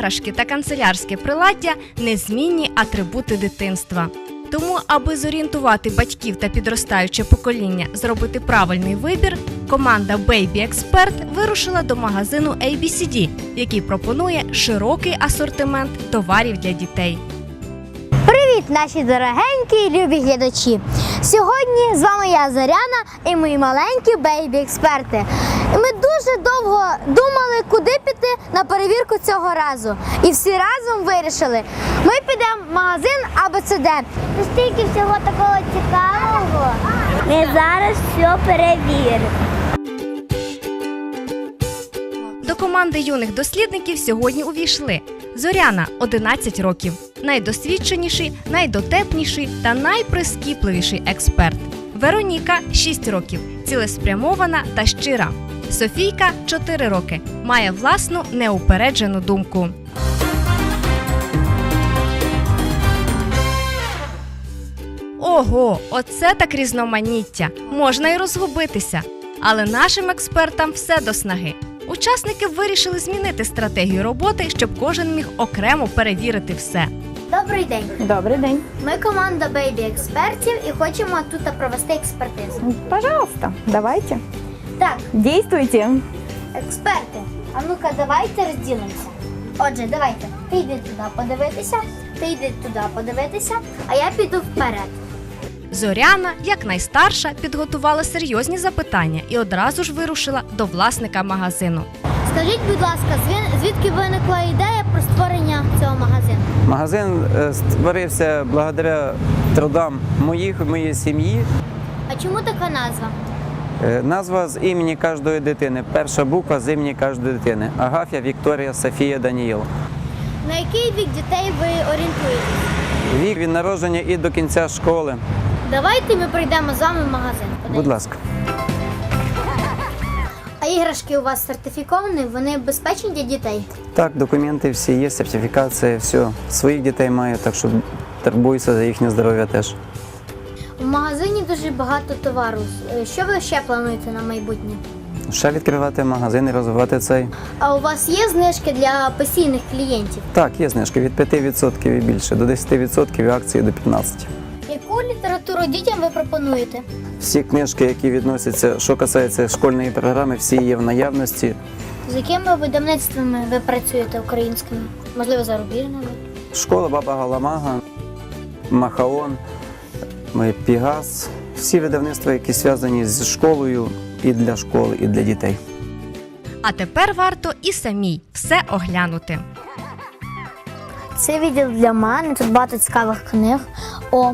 іграшки та канцелярське приладдя незмінні атрибути дитинства. Тому, аби зорієнтувати батьків та підростаюче покоління зробити правильний вибір, команда Baby Expert вирушила до магазину ABCD, який пропонує широкий асортимент товарів для дітей. Привіт, наші дорогенькі і любі глядачі! Сьогодні з вами я Зоряна і мої маленькі бейбі-експерти. Ми дуже довго думали, куди піти на перевірку цього разу. І всі разом вирішили, ми підемо в магазин АБЦД. Стільки всього такого цікавого. Ми зараз все перевіримо. До команди юних дослідників сьогодні увійшли Зоряна 11 років, найдосвідченіший, найдотепніший та найприскіпливіший експерт. Вероніка 6 років, цілеспрямована та щира. Софійка 4 роки, має власну неупереджену думку. Ого, оце так різноманіття. Можна й розгубитися. Але нашим експертам все до снаги. Учасники вирішили змінити стратегію роботи, щоб кожен міг окремо перевірити все. Добрий день. Добрий день. Ми команда бейбі-експертів і хочемо тут провести експертизу. Пожалуйста, давайте. Так, Действуйте. Експерти, а ну-ка давайте розділимося. Отже, давайте. Ти йди туди подивитися, ти йди туди подивитися, а я піду вперед. Зоряна, як найстарша, підготувала серйозні запитання і одразу ж вирушила до власника магазину. Скажіть, будь ласка, зві- звідки виникла ідея про створення цього магазину? Магазин е, створився благодаря трудам моїх моєї сім'ї. А чому така назва? Е, Назва з імені кожної дитини. Перша буква з імені кожної дитини. Агаф'я Вікторія Софія Даніїл. На який вік дітей ви орієнтуєтесь? Вік від народження і до кінця школи. Давайте ми прийдемо з вами в магазин. Будь ласка. А іграшки у вас сертифіковані, вони безпечні для дітей. Так, документи всі є, сертифікація, все. Своїх дітей маю, так що турбуюся за їхнє здоров'я теж. У магазині дуже багато товару. Е, Що ви ще плануєте на майбутнє? Ще відкривати магазин і розвивати цей. А у вас є знижки для постійних клієнтів? Так, є знижки від 5% і більше, до 10% і акції до 15%. Яку літературу дітям ви пропонуєте? Всі книжки, які відносяться, що касається школьної програми, всі є в наявності. З якими видавництвами ви працюєте українськими? Можливо, зарубіжними? Школа Баба Галамага, Махаон, Пігас. Всі видавництва, які зв'язані з школою і для школи, і для дітей. А тепер варто і самій все оглянути. Це відділ для мене, тут багато цікавих книг. О,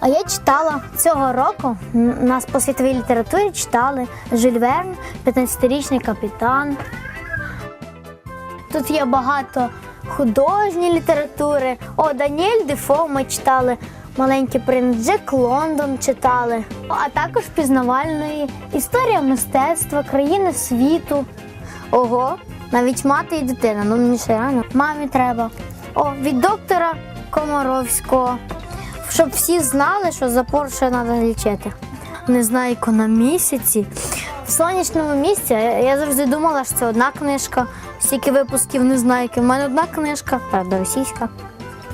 а я читала цього року нас по світовій літературі читали Жюль Верн, 15-річний капітан. Тут є багато художньої літератури. О, Даніель Дефо ми читали. Маленький принц Джек Лондон читали, а також пізнавальної історія мистецтва, країни світу. Ого, навіть мати і дитина, ну мені ще рано. Мамі треба. О, від доктора Комаровського. Щоб всі знали, що запор ще треба лічити. Не знаю, на місяці. В сонячному місці я завжди думала, що це одна книжка. Стільки випусків не знаю, які в мене одна книжка, правда, російська.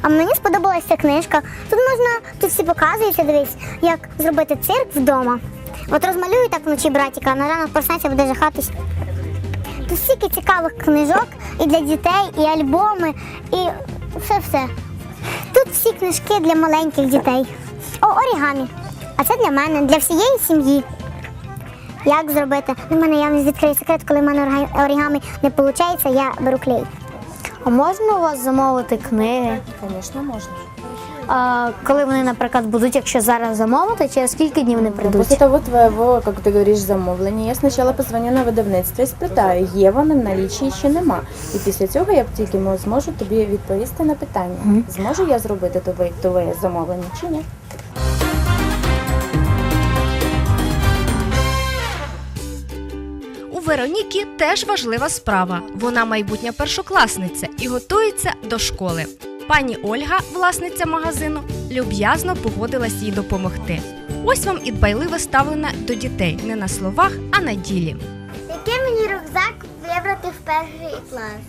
А мені сподобалася книжка. Тут можна, тут всі показується, дивись, як зробити цирк вдома. От розмалюю так вночі братіка, а на ранок проснеться, буде жахатись. Тут стільки цікавих книжок і для дітей, і альбоми, і все-все. Тут всі книжки для маленьких дітей. О, орігамі. А це для мене, для всієї сім'ї. Як зробити? У мене я не відкрию секрет, коли в мене орігамі не виходить, я беру клей. А можна у вас замовити книги? Конечно, можно. А коли вони, наприклад, будуть, якщо зараз замовити, через скільки днів вони После прийдуть? того твоего, как ты говоришь, замовлення, я спочатку позвоню на видавництво і спитаю, є вони в налічі чи нема. І після цього я тільки мо- зможу тобі відповісти на питання. Зможу я зробити твоє, твоє замовлення чи ні? Вероніки теж важлива справа. Вона майбутня першокласниця і готується до школи. Пані Ольга, власниця магазину, люб'язно погодилась їй допомогти. Ось вам і дбайливе ставлення до дітей не на словах, а на ділі. Який мені рюкзак вибрати в перший клас?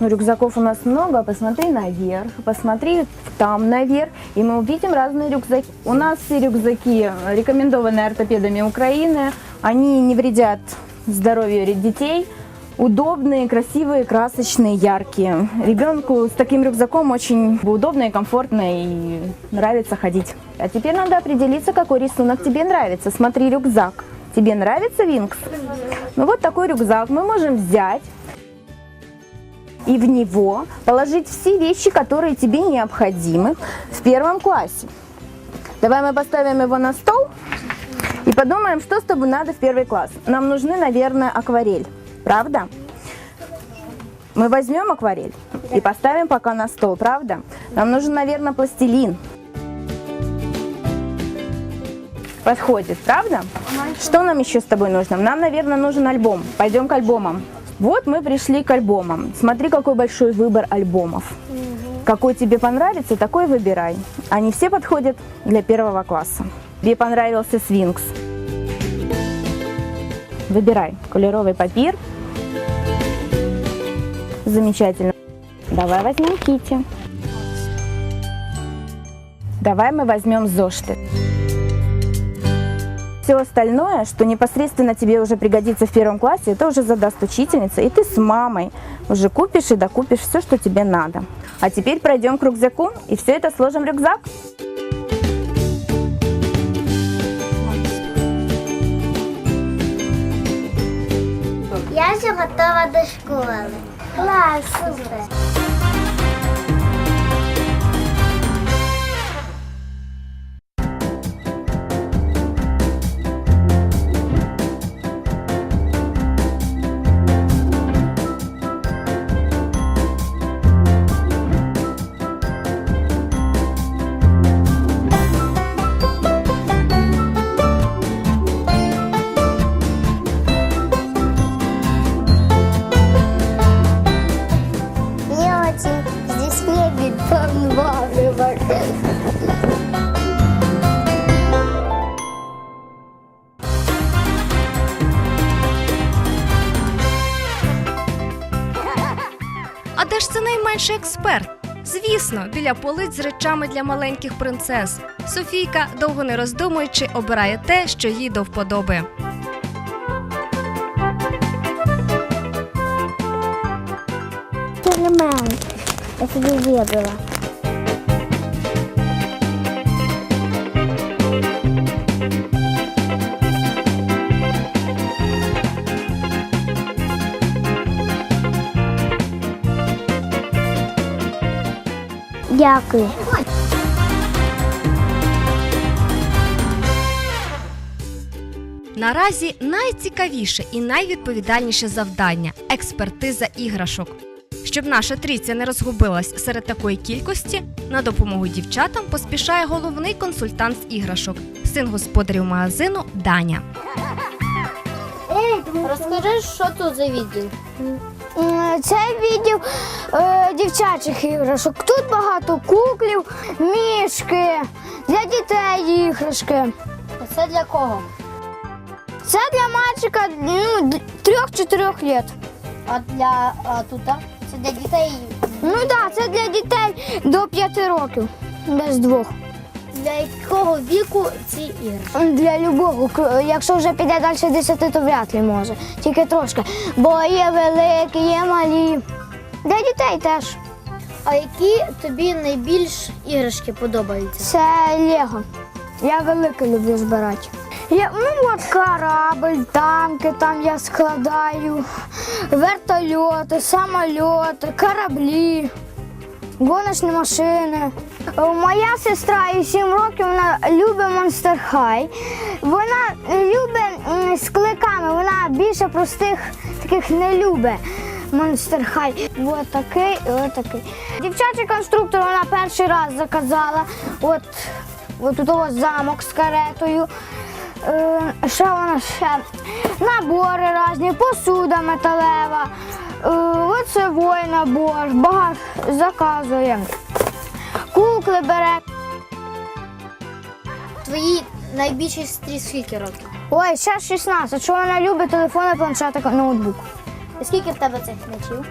Ну, рюкзаков у нас много, посмотри наверх, посмотри там наверх, и мы увидим разные рюкзаки. У нас все рюкзаки рекомендованы ортопедами Украины, они не вредят здоровью детей, удобные, красивые, красочные, яркие. Ребенку с таким рюкзаком очень удобно и комфортно, и нравится ходить. А теперь надо определиться, какой рисунок тебе нравится. Смотри, рюкзак. Тебе нравится Винкс? Ну вот такой рюкзак мы можем взять и в него положить все вещи, которые тебе необходимы в первом классе. Давай мы поставим его на стол и подумаем, что с тобой надо в первый класс. Нам нужны, наверное, акварель. Правда? Мы возьмем акварель и поставим пока на стол, правда? Нам нужен, наверное, пластилин. Подходит, правда? Что нам еще с тобой нужно? Нам, наверное, нужен альбом. Пойдем к альбомам. Вот мы пришли к альбомам. Смотри, какой большой выбор альбомов. Какой тебе понравится, такой выбирай. Они все подходят для первого класса. Тебе понравился свинкс. Выбирай кольоровый папир. Замечательно. Давай возьмем Кити. Давай мы возьмем зошты. Все остальное, что непосредственно тебе уже пригодится в первом классе, это уже задаст учительница, и ты с мамой уже купишь и докупишь все, что тебе надо. А теперь пройдем к рюкзаку и все это сложим в рюкзак. Я вже готова до школи. Клас, супер. Це експерт? Звісно, біля полиць з речами для маленьких принцес. Софійка, довго не роздумуючи, обирає те, що їй до вподоби. Це не мене. Я собі вибрала. Дякую. Наразі найцікавіше і найвідповідальніше завдання експертиза іграшок. Щоб наша трійця не розгубилась серед такої кількості, на допомогу дівчатам поспішає головний консультант з іграшок, син господарів магазину Даня. Розкажи, що тут за відділ? Це відділ е, дівчачих іграшок. Тут багато куклів, мішки, для дітей іграшки. Це для кого? Це для мальчика ну, трьох-чотирьох років. А для а, тут це для дітей Ну так, да, це для дітей до п'яти років, без двох. Для якого віку ці ігри? Для любого, якщо вже піде далі 10, то вряд ли може. Тільки трошки. Бо є великі, є малі. Для дітей теж. А які тобі найбільш іграшки подобаються? Це Лего. Я велике люблю збирати. Я, ну от корабль, танки там я складаю, вертольоти, самольоти, кораблі, гоночні машини. Е, Моя сестра їй 7 років, вона любить Monster High. Вона любить з кликами, вона більше простих таких не любить. Monster High. Ось такий і ось такий. Дівчачий конструктор вона перший раз заказала. От, от тут ось замок з каретою. Е, ще вона ще набори різні, посуда металева. Е, лицевой набор, багато заказує. Кукли бере. Твої найбільші сестрі скільки років? Ой, ще 16, що вона любить телефони, планшети, ноутбук. І скільки в тебе цих м'ячів?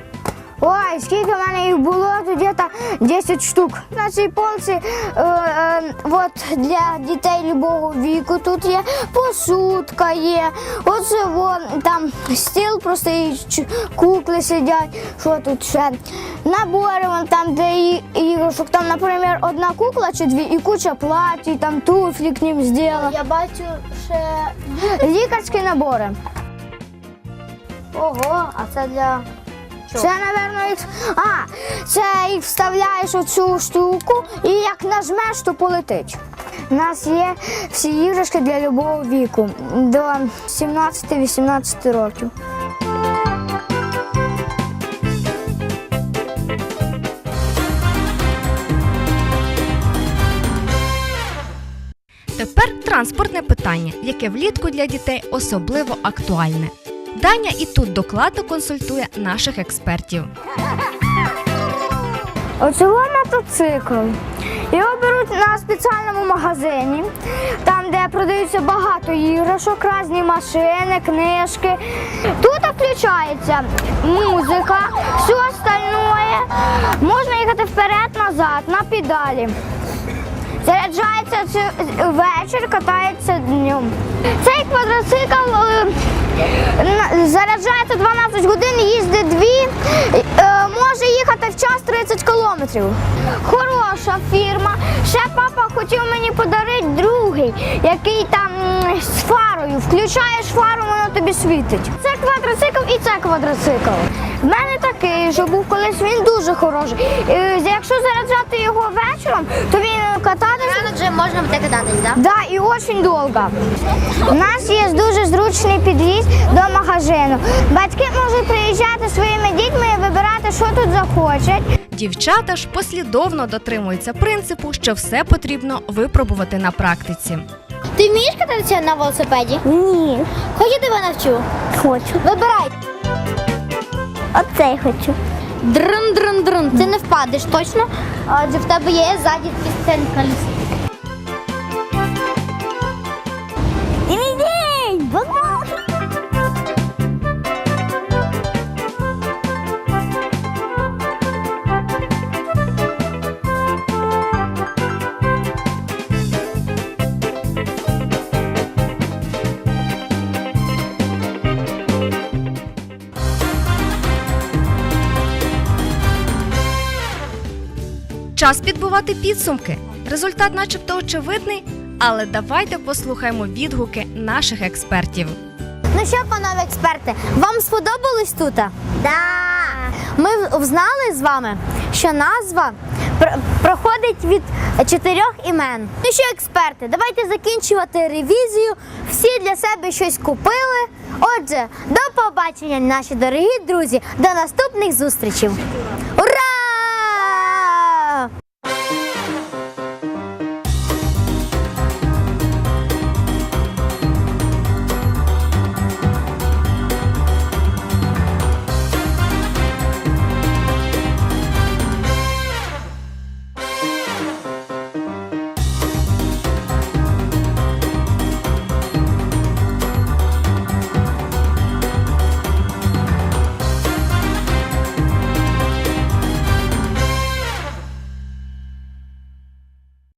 Ой, скільки в мене їх було, то десь 10 штук. На цій полці е, е, от для дітей любого віку тут є посудка є. Оце вон, там стіл просто кукли сидять. Що тут ще? Набори вон там, де іграшок. Там, наприклад, одна кукла чи дві, і куча платій, там туфлі к ним зробила. Я бачу ще. Лікарські набори. Ого, а це для. Це, напевно, їх. А, це їх вставляєш у цю штуку і як нажмеш, то полетить. У нас є всі іграшки для любого віку до 17-18 років. Тепер транспортне питання, яке влітку для дітей особливо актуальне. Даня і тут докладно консультує наших експертів. Оцього мотоцикл. Його беруть на спеціальному магазині, там, де продаються багато іграшок, різні машини, книжки. Тут включається музика, все остальное. Можна їхати вперед-назад на педалі. Заряджається ці- вечір, катається днем. Цей квадроцикл е, заряджається 12 годин, їздить 2, е, може їхати в час 30 кілометрів. Хороша фірма. Ще папа хотів мені подарити другий, який там з фарою. Включаєш фару, воно тобі світить. Це квадроцикл і це квадроцикл. В мене такий, що був колись він дуже хороший. Якщо заряджати його вечором, то він кататися Рано вже можна буде кататись, так? Да, і дуже довго. У нас є дуже зручний під'їзд до магазину. Батьки можуть приїжджати своїми дітьми і вибирати, що тут захочуть. Дівчата ж послідовно дотримуються принципу, що все потрібно випробувати на практиці. Ти вмієш кататися на велосипеді? Ні, Хоч я тебе навчу. хочу. Вибирай. Оцей хочу. Дрин-дрин-дрин. Ти не впадеш точно, адже в тебе є ззаді пістень коліс. Час підбивати підсумки. Результат, начебто, очевидний, але давайте послухаємо відгуки наших експертів. Ну що, панове експерти, вам сподобалось тут? Да. Ми знали з вами, що назва проходить від чотирьох імен. Ну що, експерти, давайте закінчувати ревізію. Всі для себе щось купили. Отже, до побачення, наші дорогі друзі, до наступних зустрічей. Ура!